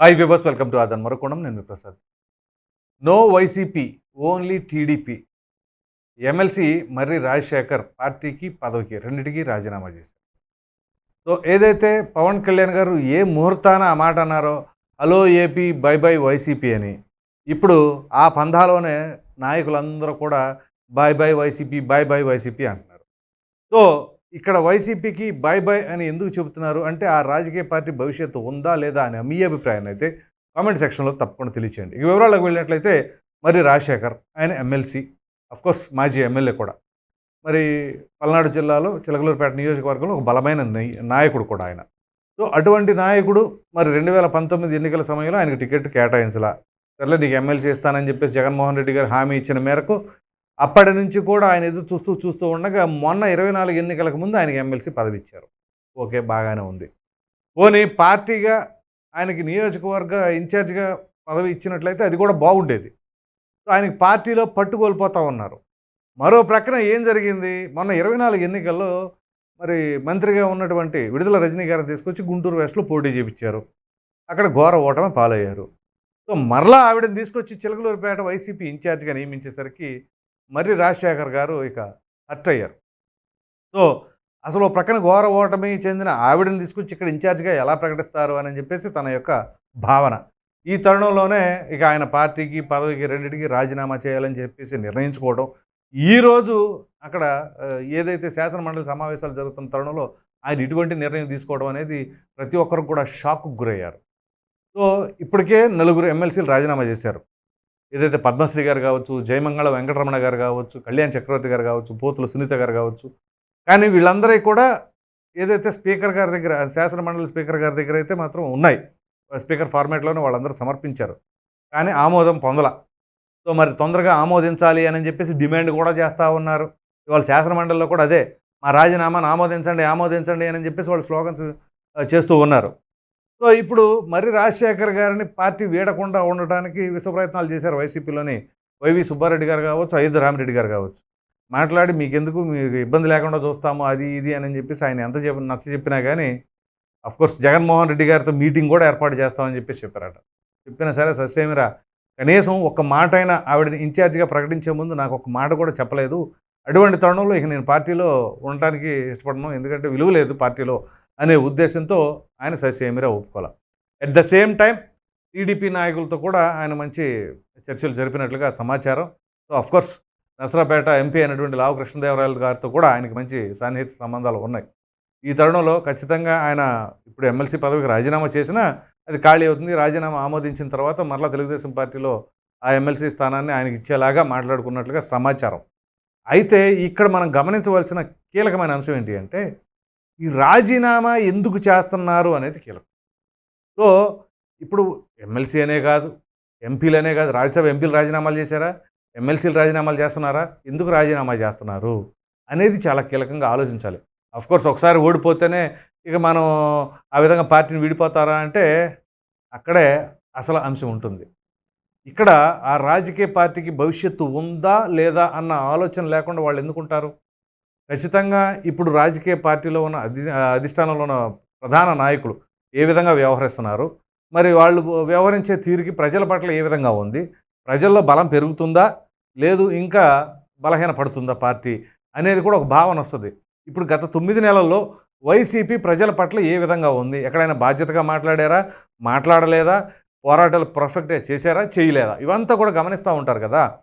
Hi viewers welcome to Aadhan మరొకోణం నేను Prasad no Y C P only T D P M L C Marri Rajasekhar పార్టీకి పదవికి రెండింటికి రాజీనామా చేశారు so ఏదైతే పవన్ కళ్యాణ్ గారు ఏ ముహూర్తాన ఆ మాట అన్నారో hello A P bye bye Y C P అని ఇప్పుడు ఆ పంధాలోనే నాయకులందరూ కూడా bye bye Y C P bye bye Y C P అంటున్నారు సో ఇక్కడ వైసీపీకి బాయ్ బాయ్ అని ఎందుకు చెబుతున్నారు అంటే ఆ రాజకీయ పార్టీ భవిష్యత్తు ఉందా లేదా అని మీ అభిప్రాయాన్ని అయితే కామెంట్ సెక్షన్లో తప్పకుండా తెలియచేయండి. ఈ వివరాలకు వెళ్ళినట్లయితే మరి రాజశేఖర్ ఆయన ఎమ్మెల్సీ అఫ్కోర్స్ మాజీ ఎమ్మెల్యే కూడా. మరి పల్నాడు జిల్లాలో చిలకలూరుపేట నియోజకవర్గంలో ఒక బలమైన నాయకుడు కూడా ఆయన. సో అటువంటి నాయకుడు మరి రెండు వేల పంతొమ్మిది ఎన్నికల సమయంలో ఆయనకు టికెట్ కేటాయించలా. సర్లే నీకు ఎమ్మెల్సీ ఇస్తానని చెప్పేసి జగన్మోహన్ రెడ్డి గారు హామీ ఇచ్చిన మేరకు అప్పటి నుంచి కూడా ఆయన ఎదురు చూస్తూ చూస్తూ ఉండగా మొన్న ఇరవై నాలుగు ఎన్నికలకు ముందు ఆయనకి ఎమ్మెల్సీ పదవి ఇచ్చారు ఓకే బాగానే ఉంది. పోనీ పార్టీగా ఆయనకి నియోజకవర్గ ఇన్ఛార్జ్గా పదవి ఇచ్చినట్లయితే అది కూడా బాగుండేది. సో ఆయనకి పార్టీలో పట్టుకోల్పోతూ ఉన్నారు. మరో ప్రక్కన ఏం జరిగింది? మొన్న ఇరవై నాలుగు ఎన్నికల్లో మరి మంత్రిగా ఉన్నటువంటి విడుదల రజనీ గారిని తీసుకొచ్చి గుంటూరు వెస్ట్లో పోటీ చేపించారు. అక్కడ ఘోర ఓటమి పాలయ్యారు. సో మరలా ఆవిడని తీసుకొచ్చి చిలకలూరుపేట వైసీపీ ఇన్ఛార్జిగా నియమించేసరికి మర్రి రాజశేఖర్ గారు ఇక హర్ట్ అయ్యారు సో అసలు ఓ ప్రక్కన ఘోర ఓటమి చెందిన ఆవిడని తీసుకొచ్చి ఇక్కడ ఇన్ఛార్జ్గా ఎలా ప్రకటిస్తారు అని చెప్పేసి తన యొక్క భావన. ఈ తరుణంలోనే ఇక ఆయన పార్టీకి పదవికి రెండింటికి రాజీనామా చేయాలని చెప్పేసి నిర్ణయించుకోవడం. ఈరోజు అక్కడ ఏదైతే శాసన మండలి సమావేశాలు జరుగుతున్న తరుణంలో ఆయన ఇటువంటి నిర్ణయం తీసుకోవడం అనేది ప్రతి ఒక్కరు కూడా షాక్కు గురయ్యారు. సో ఇప్పటికే నలుగురు ఎమ్మెల్సీలు రాజీనామా చేశారు. ఏదైతే పద్మశ్రీ గారు కావచ్చు జయమంగళ వెంకటరమణ గారు కావచ్చు కళ్యాణ్ చక్రవర్తి గారు కావచ్చు పోతుల సునీత గారు కావచ్చు కానీ వీళ్ళందరికీ కూడా ఏదైతే స్పీకర్ గారి దగ్గర శాసన మండలి స్పీకర్ గారి దగ్గర అయితే మాత్రం ఉన్నాయి. స్పీకర్ ఫార్మేట్లోనే వాళ్ళందరూ సమర్పించారు. కానీ ఆమోదం పొందల. సో మరి తొందరగా ఆమోదించాలి అని చెప్పేసి డిమాండ్ కూడా చేస్తూ ఉన్నారు. ఇవాళ శాసన మండలిలో కూడా అదే మా రాజీనామాను ఆమోదించండి ఆమోదించండి అని చెప్పేసి వాళ్ళు స్లోగన్స్ చేస్తూ ఉన్నారు. సో ఇప్పుడు మరి రాజశేఖర్ గారిని పార్టీ వీడకుండా ఉండటానికి విశ్వ ప్రయత్నాలు చేశారు వైసీపీలోని వైవి సుబ్బారెడ్డి గారు కావచ్చు అయోధ్య రామిరెడ్డి గారు కావచ్చు. మాట్లాడి మీకెందుకు మీకు ఇబ్బంది లేకుండా చూస్తాము అది ఇది అని చెప్పేసి ఆయన ఎంత చెప్ప నచ్చ చెప్పినా కానీ అఫ్కోర్స్ జగన్మోహన్ రెడ్డి గారితో మీటింగ్ కూడా ఏర్పాటు చేస్తామని చెప్పేసి చెప్పారట. చెప్పినా సరే సస్యమిరా కనీసం ఒక్క మాట అయినా ఆవిడని ఇన్ఛార్జిగా ప్రకటించే ముందు నాకు ఒక మాట కూడా చెప్పలేదు. అటువంటి తరుణంలో ఇక నేను పార్టీలో ఉండటానికి ఇష్టపడను ఎందుకంటే విలువ లేదు పార్టీలో. అనే ఉద్దేశంతో ఆయన ససేమిరా ఒప్పుకోవాలి at the same time TDP నాయకులతో కూడా ఆయన మంచి చర్చలు జరిపినట్లుగా సమాచారం. సో అఫ్కోర్స్ నసరాపేట ఎంపీ అయినటువంటి లావు కృష్ణదేవరాయలు గారితో కూడా ఆయనకి మంచి సన్నిహిత సంబంధాలు ఉన్నాయి. ఈ తరుణంలో ఖచ్చితంగా ఆయన ఇప్పుడు ఎమ్మెల్సీ పదవికి రాజీనామా చేసినా అది ఖాళీ అవుతుంది. రాజీనామా ఆమోదించిన తర్వాత మరలా తెలుగుదేశం పార్టీలో ఆ ఎమ్మెల్సీ స్థానాన్ని ఆయనకి ఇచ్చేలాగా మాట్లాడుకున్నట్లుగా సమాచారం. అయితే ఇక్కడ మనం గమనించవలసిన కీలకమైన అంశం ఏంటి అంటే ఈ రాజీనామా ఎందుకు చేస్తున్నారు అనేది కీలకం. సో ఇప్పుడు ఎమ్మెల్సీ అనే కాదు ఎంపీలనే కాదు రాజ్యసభ ఎంపీలు రాజీనామాలు చేశారా? ఎమ్మెల్సీలు రాజీనామాలు చేస్తున్నారా? ఎందుకు రాజీనామా చేస్తున్నారు? అనేది చాలా కీలకంగా ఆలోచించాలి. కోర్స్ ఒకసారి ఓడిపోతేనే ఇక మనం ఆ విధంగా పార్టీని విడిపోతారా అంటే అక్కడే అసలు అంశం ఉంటుంది. ఇక్కడ ఆ రాజకీయ పార్టీకి భవిష్యత్తు ఉందా లేదా అన్న ఆలోచన లేకుండా వాళ్ళు ఎందుకుంటారు? ఖచ్చితంగా ఇప్పుడు రాజకీయ పార్టీలో ఉన్న అధి అధిష్టానంలో ఉన్న ప్రధాన నాయకులు ఏ విధంగా వ్యవహరిస్తున్నారు? మరి వాళ్ళు వ్యవహరించే తీరుకి ప్రజల పట్ల ఏ విధంగా ఉంది? ప్రజల్లో బలం పెరుగుతుందా? లేదు ఇంకా బలహీన పడుతుందా పార్టీ? అనేది కూడా ఒక భావన వస్తుంది. ఇప్పుడు గత తొమ్మిది నెలల్లో వైసీపీ ప్రజల పట్ల ఏ విధంగా ఉంది? ఎక్కడైనా బాధ్యతగా మాట్లాడారా? మాట్లాడలేదా? పోరాటాలు పర్ఫెక్ట్గా చేశారా? చేయలేదా? ఇవంతా కూడా గమనిస్తూ ఉంటారు కదా.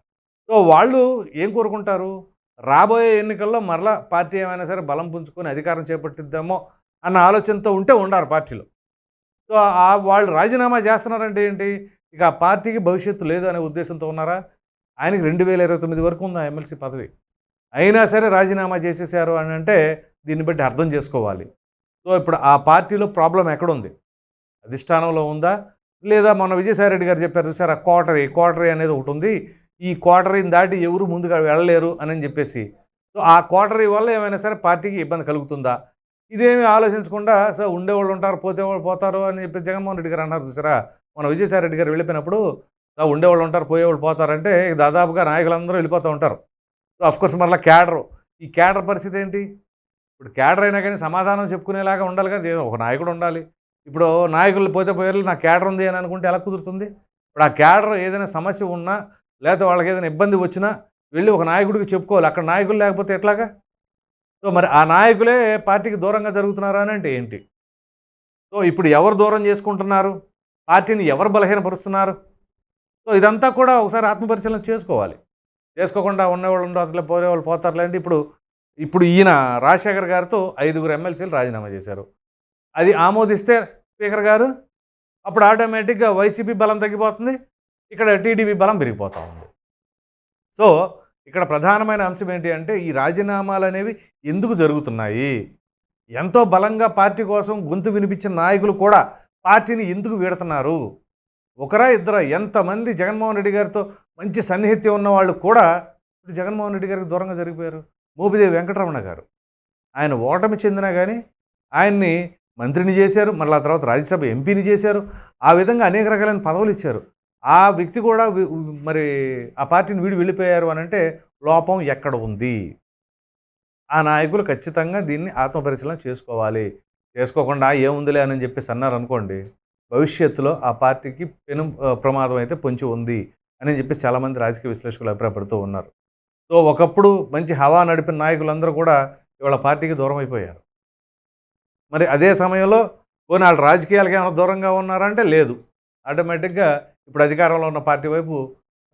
సో వాళ్ళు ఏం కోరుకుంటారు? రాబోయే ఎన్నికల్లో మరలా పార్టీ ఏమైనా సరే బలం పుంజుకొని అధికారం చేపట్టిద్దామో అన్న ఆలోచనతో ఉంటే ఉండారు పార్టీలో. సో ఆ వాళ్ళు రాజీనామా చేస్తున్నారంటే ఏంటి? ఇక ఆ పార్టీకి భవిష్యత్తు లేదు అనే ఉద్దేశంతో ఉన్నారా? ఆయనకి రెండు వేల ఇరవై తొమ్మిది వరకు ఉంది ఆ ఎమ్మెల్సీ పదవి. అయినా సరే రాజీనామా చేసేసారు అని అంటే దీన్ని బట్టి అర్థం చేసుకోవాలి. సో ఇప్పుడు ఆ పార్టీలో ప్రాబ్లం ఎక్కడుంది? అధిష్టానంలో ఉందా? లేదా మొన్న విజయసాయిరెడ్డి గారు చెప్పారు సార్ ఆ కోటరీ కోటరీ అనేది ఒకటి ఉంది. ఈ కోటరీని దాటి ఎవరు ముందుగా వెళ్ళలేరు అని చెప్పేసి. సో ఆ కోటరీ వల్ల ఏమైనా సరే పార్టీకి ఇబ్బంది కలుగుతుందా? ఇదేమి ఆలోచించకుండా సో ఉండేవాళ్ళు ఉంటారు పోతేవాళ్ళు పోతారు అని చెప్పి జగన్మోహన్ రెడ్డి గారు అన్నారు చూసారా? మన విజయసాయిరెడ్డి గారు వెళ్ళిపోయినప్పుడు సో ఉండేవాళ్ళు ఉంటారు పోయేవాళ్ళు పోతారంటే దాదాపుగా నాయకులందరూ వెళ్ళిపోతూ ఉంటారు. సో అఫ్కోర్స్ మళ్ళీ క్యాడరు. ఈ క్యాడర్ పరిస్థితి ఏంటి? ఇప్పుడు క్యాడర్ అయినా కానీ సమాధానం చెప్పుకునేలాగా ఉండాలి కదా ఒక నాయకుడు ఉండాలి. ఇప్పుడు నాయకులు పోతే పోయారు నా క్యాడర్ ఉంది అని అనుకుంటే ఎలా కుదురుతుంది? ఇప్పుడు ఆ క్యాడర్ ఏదైనా సమస్య ఉన్నా లేకపోతే వాళ్ళకి ఏదైనా ఇబ్బంది వచ్చినా వెళ్ళి ఒక నాయకుడికి చెప్పుకోవాలి. అక్కడ నాయకులు లేకపోతే ఎట్లాగా? సో మరి ఆ నాయకులే పార్టీకి దూరంగా జరుగుతున్నారా అని అంటే ఏంటి? సో ఇప్పుడు ఎవరు దూరం చేసుకుంటున్నారు? పార్టీని ఎవరు బలహీనపరుస్తున్నారు? సో ఇదంతా కూడా ఒకసారి ఆత్మపరిశీలన చేసుకోవాలి. చేసుకోకుండా ఉన్నవాళ్ళు ఉండరు అట్లా పోయే వాళ్ళు అంటే ఇప్పుడు ఇప్పుడు ఈయన రాజశేఖర్ గారితో ఐదుగురు ఎమ్మెల్సీలు రాజీనామా చేశారు. అది ఆమోదిస్తే స్పీకర్ గారు అప్పుడు ఆటోమేటిక్గా వైసీపీ బలం తగ్గిపోతుంది. ఇక్కడ టీడీపీ బలం పెరిగిపోతూ ఉంది. సో ఇక్కడ ప్రధానమైన అంశం ఏంటి అంటే ఈ రాజీనామాలు అనేవి ఎందుకు జరుగుతున్నాయి? ఎంతో బలంగా పార్టీ కోసం గొంతు వినిపించిన నాయకులు కూడా పార్టీని ఎందుకు వీడుతున్నారు? ఒకరా ఇద్దరా? ఎంతమంది జగన్మోహన్ రెడ్డి గారితో మంచి సన్నిహిత్యం ఉన్న వాళ్ళు కూడా ఇప్పుడు జగన్మోహన్ రెడ్డి గారికి దూరంగా జరిగిపోయారు. మోపిదేవి వెంకటరమణ గారు. ఆయన ఓటమి చెందినా కానీ ఆయన్ని మంత్రిని చేశారు. మళ్ళీ ఆ తర్వాత రాజ్యసభ ఎంపీని చేశారు. ఆ విధంగా అనేక రకాలైన పదవులు ఇచ్చారు. ఆ వ్యక్తి కూడా మరి ఆ పార్టీని వీడి వెళ్ళిపోయారు అని అంటే లోపం ఎక్కడ ఉంది? ఆ నాయకులు ఖచ్చితంగా దీన్ని ఆత్మపరిశీలన చేసుకోవాలి. చేసుకోకుండా ఏముందిలే అని చెప్పేసి అన్నారు అనుకోండి భవిష్యత్తులో ఆ పార్టీకి పెను ప్రమాదం అయితే పొంచి ఉంది అని చెప్పి చాలామంది రాజకీయ విశ్లేషకులు అభిప్రాయపడుతూ ఉన్నారు. సో ఒకప్పుడు మంచి హవా నడిపిన నాయకులందరూ కూడా ఇవాళ పార్టీకి దూరం అయిపోయారు. మరి అదే సమయంలో పోనీ వాళ్ళు రాజకీయాలకి ఏమైనా దూరంగా ఉన్నారంటే లేదు. ఆటోమేటిక్గా ఇప్పుడు అధికారంలో ఉన్న పార్టీ వైపు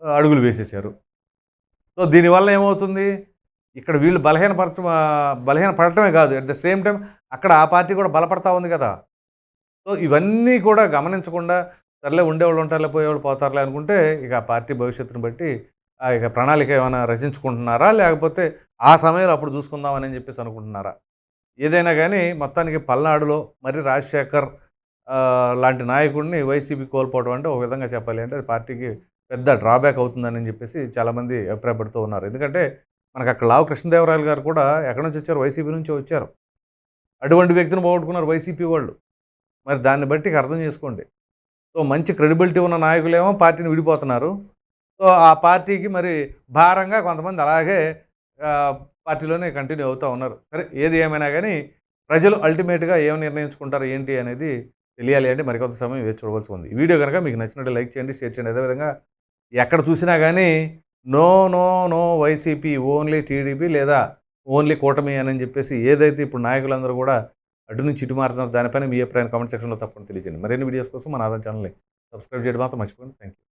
అడుగులు వేసేసారు సో దీనివల్ల ఏమవుతుంది? ఇక్కడ వీళ్ళు బలహీనపరచ బలహీన పడటమే కాదు. అట్ ద సేమ్ టైం అక్కడ ఆ పార్టీ కూడా బలపడతా ఉంది కదా. సో ఇవన్నీ కూడా గమనించకుండా సర్లే ఉండేవాళ్ళు ఉంటారులే పోయేవాళ్ళు పోతారులే అనుకుంటే ఇక ఆ పార్టీ భవిష్యత్తును బట్టి ఆ ఇక ప్రణాళిక ఏమైనా రచించుకుంటున్నారా? లేకపోతే ఆ సమయంలో అప్పుడు చూసుకుందామని చెప్పేసి అనుకుంటున్నారా? ఏదైనా కానీ మొత్తానికి పల్నాడులో మరి రాజశేఖర్ లాంటి నాయకుడిని వైసీపీ కోల్పోవడం అంటే ఒక విధంగా చెప్పాలి అంటే పార్టీకి పెద్ద డ్రాబ్యాక్ అవుతుందని చెప్పేసి చాలామంది అభిప్రాయపడుతూ ఉన్నారు. ఎందుకంటే మనకు అక్కడ లావు కృష్ణదేవరాయలు గారు కూడా ఎక్కడి నుంచి వచ్చారు? వైసీపీ నుంచి వచ్చారు. అటువంటి వ్యక్తిని పోగొట్టుకున్నారు వైసీపీ వాళ్ళు. మరి దాన్ని బట్టి ఇక అర్థం చేసుకోండి. సో మంచి క్రెడిబిలిటీ ఉన్న నాయకులేమో పార్టీని విడిపోతున్నారు. సో ఆ పార్టీకి మరి భారంగా కొంతమంది అలాగే పార్టీలోనే కంటిన్యూ అవుతూ ఉన్నారు. సరే ఏది ఏమైనా కానీ ప్రజలు అల్టిమేట్గా ఏం నిర్ణయించుకుంటారు ఏంటి అనేది తెలియాలి అంటే మరికొంత సమయం వేచి చూడవలసి ఉంది. వీడియో కనుక మీకు నచ్చినట్టు లైక్ చేయండి షేర్ చేయండి. అదేవిధంగా ఎక్కడ చూసినా కానీ no no no YCP only TDP లేదా ఓన్లీ కూటమి అని చెప్పేసి ఏదైతే ఇప్పుడు నాయకులందరూ కూడా అటు నుంచి ఇటు మారుతున్నారు దానిపైన మీ అభిప్రాయం కామెంట్ సెక్షన్లో తప్పకుండా తెలియజేయండి. మరిన్ని వీడియోస్ కోసం మన ఆదాయం ఛానల్ని సబ్స్క్రైబ్ చేయడం మాత్రం మర్చిపోండి థ్యాంక్ యూ